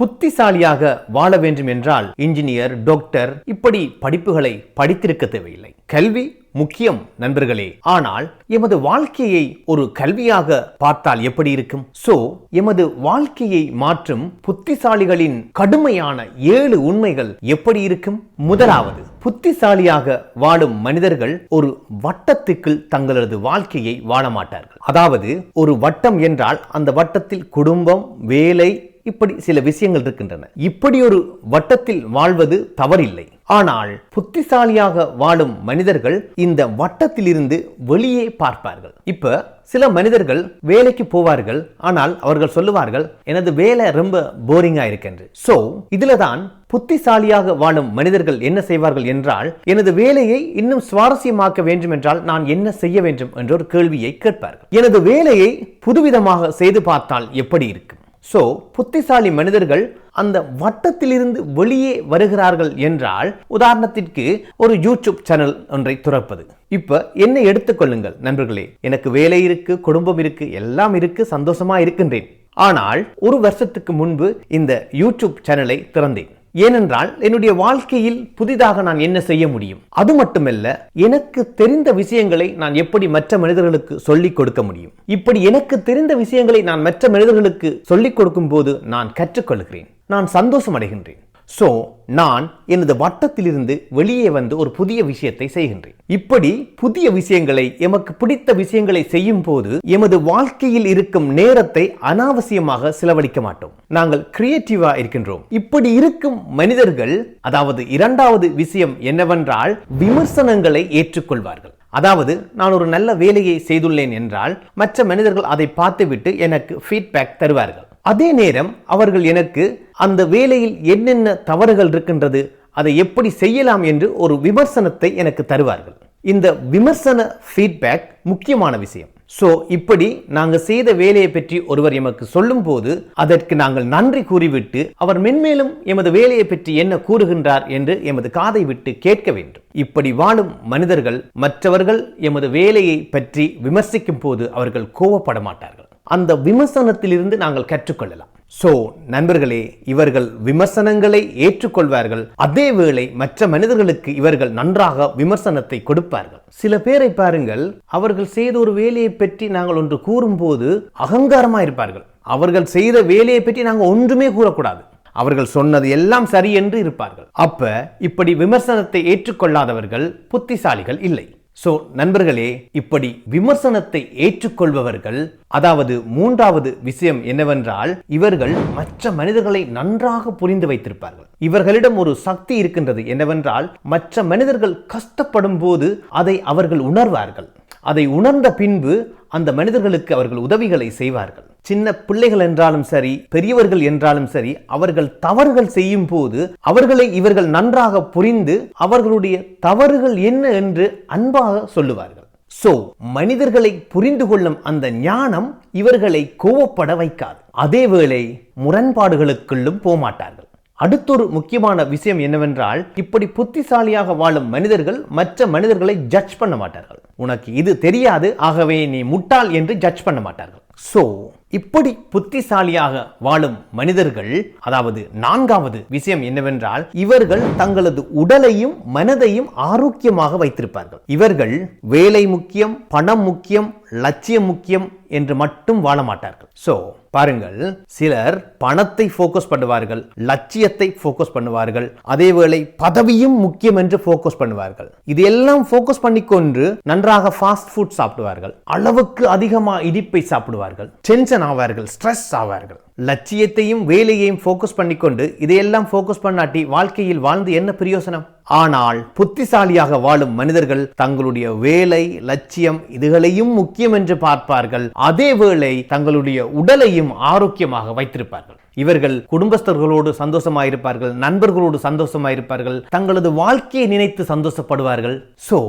புத்திசாலியாக வாழ வேண்டும் என்றால் இன்ஜினியர் டாக்டர் இப்படி படிப்புகளை படித்திருக்க தேவையில்லை. கல்வி முக்கியம் நண்பர்களே. ஆனால் எமது வாழ்க்கையை ஒரு கல்வியாக பார்த்தால் எப்படி இருக்கும்? சோ எமது வாழ்க்கையை மாற்றும் புத்திசாலிகளின் கடுமையான ஏழு உண்மைகள் எப்படி இருக்கும்? முதலாவது புத்திசாலியாக வாழும் மனிதர்கள் ஒரு வட்டத்துக்குள் தங்களது வாழ்க்கையை வாழ மாட்டார்கள். அதாவது ஒரு வட்டம் என்றால் அந்த வட்டத்தில் குடும்பம் வேலை இப்படி சில விஷயங்கள் இருக்கின்றன. இப்படி ஒரு வட்டத்தில் வாழ்வது தவறில்லை. ஆனால் புத்திசாலியாக வாழும் மனிதர்கள் இந்த வட்டத்திலிருந்து வெளியே பார்ப்பார்கள். இப்ப சில மனிதர்கள் வேலைக்கு போவார்கள். ஆனால் அவர்கள் சொல்லுவார்கள் எனது வேலை ரொம்ப போரிங்கா இருக்கென்று சோ இதுல தான் புத்திசாலியாக வாழும் மனிதர்கள் என்ன செய்வார்கள் என்றால் எனது வேலையை இன்னும் சுவாரஸ்யமாக்க வேண்டும் என்றால் நான் என்ன செய்ய வேண்டும்? என்ற ஒரு கேள்வியை கேட்பார்கள். எனது வேலையை புதுவிதமாக செய்து பார்த்தால் எப்படி இருக்கும்? சோ புத்திசாலி மனிதர்கள் அந்த வட்டத்திலிருந்து வெளியே வருகிறார்கள் என்றால் உதாரணத்திற்கு ஒரு யூடியூப் சேனல் ஒன்றை துறப்பது. இப்ப என்னை எடுத்துக்கொள்ளுங்கள் நண்பர்களே. எனக்கு வேலை இருக்கு குடும்பம் இருக்கு எல்லாம் இருக்கு சந்தோஷமா இருக்கின்றேன். ஆனால் ஒரு வருஷத்துக்கு முன்பு இந்த யூடியூப் சேனலை திறந்தேன். ஏனென்றால் என்னுடைய வாழ்க்கையில் புதிதாக நான் என்ன செய்ய முடியும்? அது மட்டுமல்ல எனக்கு தெரிந்த விஷயங்களை நான் எப்படி மற்ற மனிதர்களுக்கு சொல்லிக் கொடுக்க முடியும்? இப்படி எனக்கு தெரிந்த விஷயங்களை நான் மற்ற மனிதர்களுக்கு சொல்லிக் கொடுக்கும் போது நான் கற்றுக்கொள்கிறேன். நான் சந்தோஷம் அடைகின்றேன் சோ நான் எனது வட்டத்திலிருந்து வெளியே வந்து ஒரு புதிய விஷயத்தை செய்கின்றேன். இப்படி புதிய விஷயங்களை எமக்கு பிடித்த விஷயங்களை செய்யும் போது எமது வாழ்க்கையில் இருக்கும் நேரத்தை அனாவசியமாக செலவழிக்க மாட்டோம். நாங்கள் கிரியேட்டிவா இருக்கின்றோம். இப்படி இருக்கும் மனிதர்கள் அதாவது இரண்டாவது விஷயம் என்னவென்றால் விமர்சனங்களை ஏற்றுக்கொள்வார்கள். அதாவது நான் ஒரு நல்ல வேலையை செய்துள்ளேன் என்றால் மற்ற மனிதர்கள் அதை பார்த்துவிட்டு எனக்கு ஃபீட்பேக் தருவார்கள். அதே நேரம் அவர்கள் எனக்கு அந்த வேலையில் என்னென்ன தவறுகள் இருக்கின்றது அதை எப்படி செய்யலாம் என்று ஒரு விமர்சனத்தை எனக்கு தருவார்கள். இந்த விமர்சன ஃபீட்பேக் முக்கியமான விஷயம். ஸோ இப்படி நாங்கள் செய்த வேலையை பற்றி ஒருவர் எமக்கு சொல்லும் போது அதற்கு நாங்கள் நன்றி கூறிவிட்டு அவர் மென்மேலும் எமது வேலையை பற்றி என்ன கூறுகின்றார் என்று எமது காதை விட்டு கேட்க வேண்டும். இப்படி வாழும் மனிதர்கள் மற்றவர்கள் எமது வேலையை பற்றி விமர்சிக்கும் போது அவர்கள் கோவப்பட மாட்டார்கள். அந்த விமர்சனத்திலிருந்து நாங்கள் கற்றுக்கொள்ளலாம். சோ நண்பர்களே இவர்கள் விமர்சனங்களை ஏற்றுக்கொள்வார்கள். அதே வேளை மற்ற மனிதர்களுக்கு இவர்கள் நன்றாக விமர்சனத்தை கொடுப்பார்கள். சில பேரை பாருங்கள் அவர்கள் செய்த ஒரு வேலையை பற்றி நாங்கள் ஒன்று கூறும்போது அகங்காரமா இருப்பார்கள். அவர்கள் செய்த வேலையை பற்றி நாங்கள் ஒன்றுமே கூறக்கூடாது. அவர்கள் சொன்னது எல்லாம் சரி என்று இருப்பார்கள். அப்ப இப்படி விமர்சனத்தை ஏற்றுக்கொள்ளாதவர்கள் புத்திசாலிகள் இல்லை. சோ நண்பர்களே இப்படி விமர்சனத்தை ஏற்றுக்கொள்பவர்கள் அதாவது மூன்றாவது விஷயம் என்னவென்றால் இவர்கள் மற்ற மனிதர்களை நன்றாக புரிந்து வைத்திருப்பார்கள். இவர்களிடம் ஒரு சக்தி இருக்கின்றது என்னவென்றால் மற்ற மனிதர்கள் கஷ்டப்படும் போது அதை அவர்கள் உணர்வார்கள். அதை உணர்ந்த பின்பு அந்த மனிதர்களுக்கு அவர்கள் உதவிகளை செய்வார்கள். சின்ன பிள்ளைகள் என்றாலும் சரி பெரியவர்கள் என்றாலும் சரி அவர்கள் தவறுகள் செய்யும் போது அவர்களை இவர்கள் நன்றாக புரிந்து அவர்களுடைய தவறுகள் என்ன என்று அன்பாக சொல்லுவார்கள். சோ மனிதர்களை புரிந்து கொள்ளும் அந்த ஞானம் இவர்களை கோவப்பட வைக்காது. அதேவேளை முரண்பாடுகளுக்குள்ளும் போமாட்டார்கள் அடுத்தொரு முக்கியமான விஷயம் என்னவென்றால் இப்படி புத்திசாலியாக வாழும் மனிதர்கள் மற்ற மனிதர்களை ஜட்ஜ் பண்ண மாட்டார்கள். உனக்கு இது தெரியாது ஆகவே நீ முட்டாள் என்று ஜட்ஜ் பண்ண மாட்டார்கள். சோ இப்படி புத்திசாலியாக வாழும் மனிதர்கள் அதாவது நான்காவது விஷயம் என்னவென்றால் இவர்கள் தங்களது உடலையும் மனதையும் ஆரோக்கியமாக வைத்திருப்பார்கள். இவர்கள் வேலை முக்கியம் பணம் முக்கியம் லட்சியம் முக்கியம் என்று மட்டும் வாழ மாட்டார்கள். சோ பாருங்கள் சிலர் பணத்தை ஃபோக்கஸ் பண்ணுவார்கள் லட்சியத்தை போக்கஸ் பண்ணுவார்கள் அதேவேளை பதவியும் முக்கியம் என்று ஃபோக்கஸ் பண்ணுவார்கள். இதையெல்லாம் ஃபோக்கஸ் பண்ணிக்கொண்டு நன்றாக ஃபாஸ்ட் ஃபுட் சாப்பிடுவார்கள் அளவுக்கு அதிகமா இடிப்பை சாப்பிடுவார்கள் டென்ஷன் ஆவார்கள் ஸ்ட்ரெஸ் ஆவார்கள். லட்சியத்தையும் வேலையையும் ஃபோக்கஸ் பண்ணிக்கொண்டு இதையெல்லாம் ஃபோக்கஸ் பண்ணாட்டி வாழ்க்கையில் வாழ்ந்து என்ன பிரயோசனம்? ஆனால் புத்திசாலியாக வாழும் மனிதர்கள் தங்களுடைய வேலை லட்சியம் இதுகளையும் முக்கியம் என்று பார்ப்பார்கள். அதே வேளை தங்களுடைய உடலையும் ஆரோக்கியமாக வைத்திருப்பார்கள். இவர்கள் குடும்பஸ்தர்களோடு சந்தோஷமாயிருப்பார்கள் நண்பர்களோடு சந்தோஷமாயிருப்பார்கள் தங்களது வாழ்க்கையை நினைத்து சந்தோஷப்படுவார்கள். சோ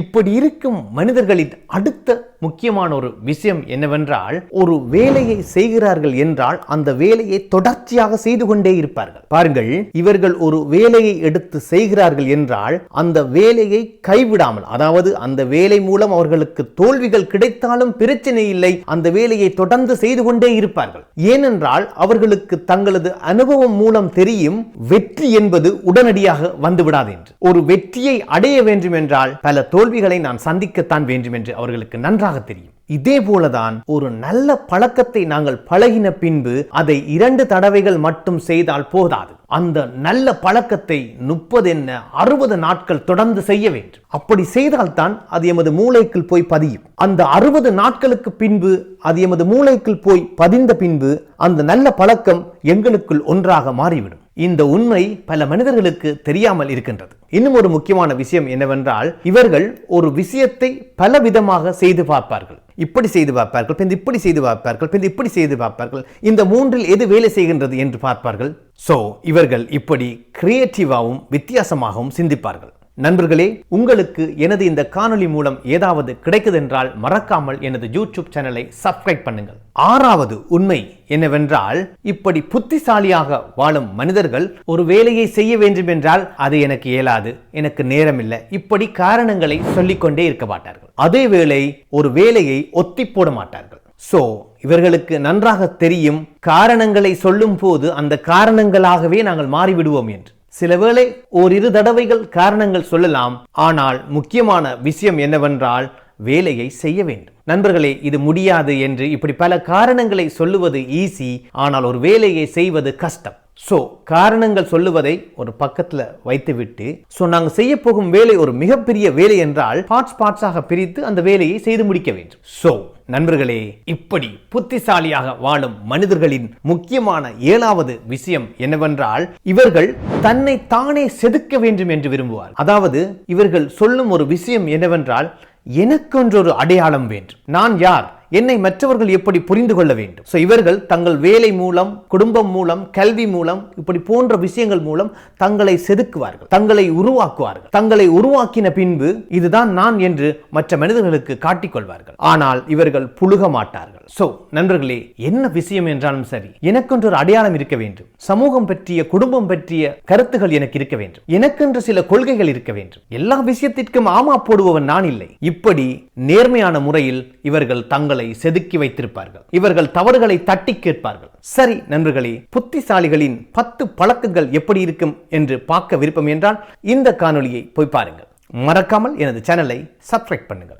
இப்படி இருக்கும் மனிதர்களின் அடுத்த முக்கியமான ஒரு விஷயம் என்னவென்றால் ஒரு வேலையை செய்கிறார்கள் என்றால் அந்த வேலையை தொடர்ச்சியாக செய்து கொண்டே இருப்பார்கள். பாருங்கள் இவர்கள் ஒரு வேலையை எடுத்து செய்கிறார்கள் என்றால் அந்த வேலையை கைவிடாமல் அதாவது அந்த வேலை மூலம் அவர்களுக்கு தோல்விகள் கிடைத்தாலும் பிரச்சனை இல்லை அந்த வேலையை தொடர்ந்து செய்து கொண்டே இருப்பார்கள். ஏனென்றால் அவர்களுக்கு மனிதர்களுக்கு தங்களது அனுபவம் மூலம் தெரியும் வெற்றி என்பது உடனடியாக வந்துவிடாது என்று. ஒரு வெற்றியை அடைய வேண்டும் என்றால் பல தோல்விகளை நான் சந்திக்கத்தான் வேண்டும் என்று அவர்களுக்கு நன்றாக தெரியும். இதே போலதான் ஒரு நல்ல பழக்கத்தை நாங்கள் பழகின பின்பு அதை இரண்டு தடவைகள் மட்டும் செய்தால் போதாது. அந்த நல்ல பழக்கத்தை முப்பது என்ன அறுபது நாட்கள் தொடர்ந்து செய்ய வேண்டும். அப்படி செய்தால்தான் அது எமது மூளைக்குள் போய் பதியும். அந்த அறுபது நாட்களுக்கு பின்பு அது எமது மூளைக்குள் போய் பதிந்த பின்பு அந்த நல்ல பழக்கம் எங்களுக்குள் ஒன்றாக மாறிவிடும். இந்த உண்மை பல மனிதர்களுக்கு தெரியாமல் இருக்கின்றது. இன்னும் ஒரு முக்கியமான விஷயம் என்னவென்றால் இவர்கள் ஒரு விஷயத்தை பல விதமாக செய்து பார்ப்பார்கள். இப்படி செய்து பார்ப்பார்கள் பின் இப்படி செய்து பார்ப்பார்கள் பின் இப்படி செய்து பார்ப்பார்கள். இந்த மூன்றில் எது வேலை செய்கின்றது என்று பார்ப்பார்கள். சோ இவர்கள் இப்படி கிரியேட்டிவாகவும் வித்தியாசமாகவும் சிந்திப்பார்கள். நண்பர்களே உங்களுக்கு எனது இந்த காணொளி மூலம் ஏதாவது கிடைக்குதென்றால் மறக்காமல் எனது யூடியூப் சேனலை சப்ஸ்கிரைப் பண்ணுங்கள். ஆறாவது உண்மை என்னவென்றால் இப்படி புத்திசாலியாக வாழும் மனிதர்கள் ஒரு வேலையை செய்ய வேண்டும் என்றால் அது எனக்கு இயலாது எனக்கு நேரமில்லை. இப்படி காரணங்களை சொல்லிக்கொண்டே இருக்க மாட்டார்கள். அதே வேளை ஒரு வேலையை ஒத்தி போட மாட்டார்கள். சோ இவர்களுக்கு நன்றாக தெரியும் காரணங்களை சொல்லும் போது அந்த காரணங்களாகவே நாங்கள் மாறிவிடுவோம் என்று. சில வேளை ஓரிரு தடவைகள் காரணங்கள் சொல்லலாம். ஆனால் முக்கியமான விஷயம் என்னவென்றால் வேலையை செய்ய வேண்டும். நண்பர்களே இது முடியாது என்று இப்படி பல காரணங்களை சொல்லுவது ஈஸி ஆனால் ஒரு வேலையை செய்வது கஷ்டம். ஸோ காரணங்கள் சொல்லுவதை ஒரு பக்கத்தில் வைத்துவிட்டு ஸோ நாங்கள் செய்ய போகும் வேலை ஒரு மிகப்பெரிய வேலை என்றால் பார்ட்ஸ் பார்ட்ஸாக பிரித்து அந்த வேலையை செய்து முடிக்க வேண்டும். ஸோ நண்பர்களே இப்படி புத்திசாலியாக வாழும் மனிதர்களின் முக்கியமான ஏழாவது விஷயம் என்னவென்றால் இவர்கள் தன்னை தானே செதுக்க வேண்டும் என்று விரும்புவார் அதாவது இவர்கள் சொல்லும் ஒரு விஷயம் என்னவென்றால் எனக்கொன்றொரு அடையாளம் வேண்டும். நான் யார்? என்னை மற்றவர்கள் எப்படி புரிந்து கொள்ள வேண்டும்? ஸோ இவர்கள் தங்கள் வேலை மூலம் குடும்பம் மூலம் கல்வி மூலம் இப்படி போன்ற விஷயங்கள் மூலம் தங்களை செதுக்குவார்கள் தங்களை உருவாக்குவார்கள். தங்களை உருவாக்கின பின்பு இதுதான் நான் என்று மற்ற மனிதர்களுக்கு காட்டிக்கொள்வார்கள் ஆனால் இவர்கள் புழுக மாட்டார்கள். சோ நண்பர்களே என்ன விஷயம் என்றாலும் சரி எனக்கென்று ஒரு அடையாளம் இருக்க வேண்டும். சமூகம் பற்றிய குடும்பம் பற்றிய கருத்துகள் எனக்கு இருக்க வேண்டும். எனக்கென்று சில கொள்கைகள் இருக்க வேண்டும். எல்லா விஷயத்திற்கும் ஆமா போடுபவன் நான் இல்லை. இப்படி நேர்மையான முறையில் இவர்கள் தங்களை செதுக்கி வைத்திருப்பார்கள். இவர்கள் தவறுகளை தட்டி கேட்பார்கள். சரி நண்பர்களே புத்திசாலிகளின் பத்து பழக்கங்கள் எப்படி இருக்கும் என்று பார்க்க விருப்பம் என்றால் இந்த காணொளியை போய் பாருங்கள். மறக்காமல் எனது சேனலை சப்ஸ்கிரைப் பண்ணுங்கள்.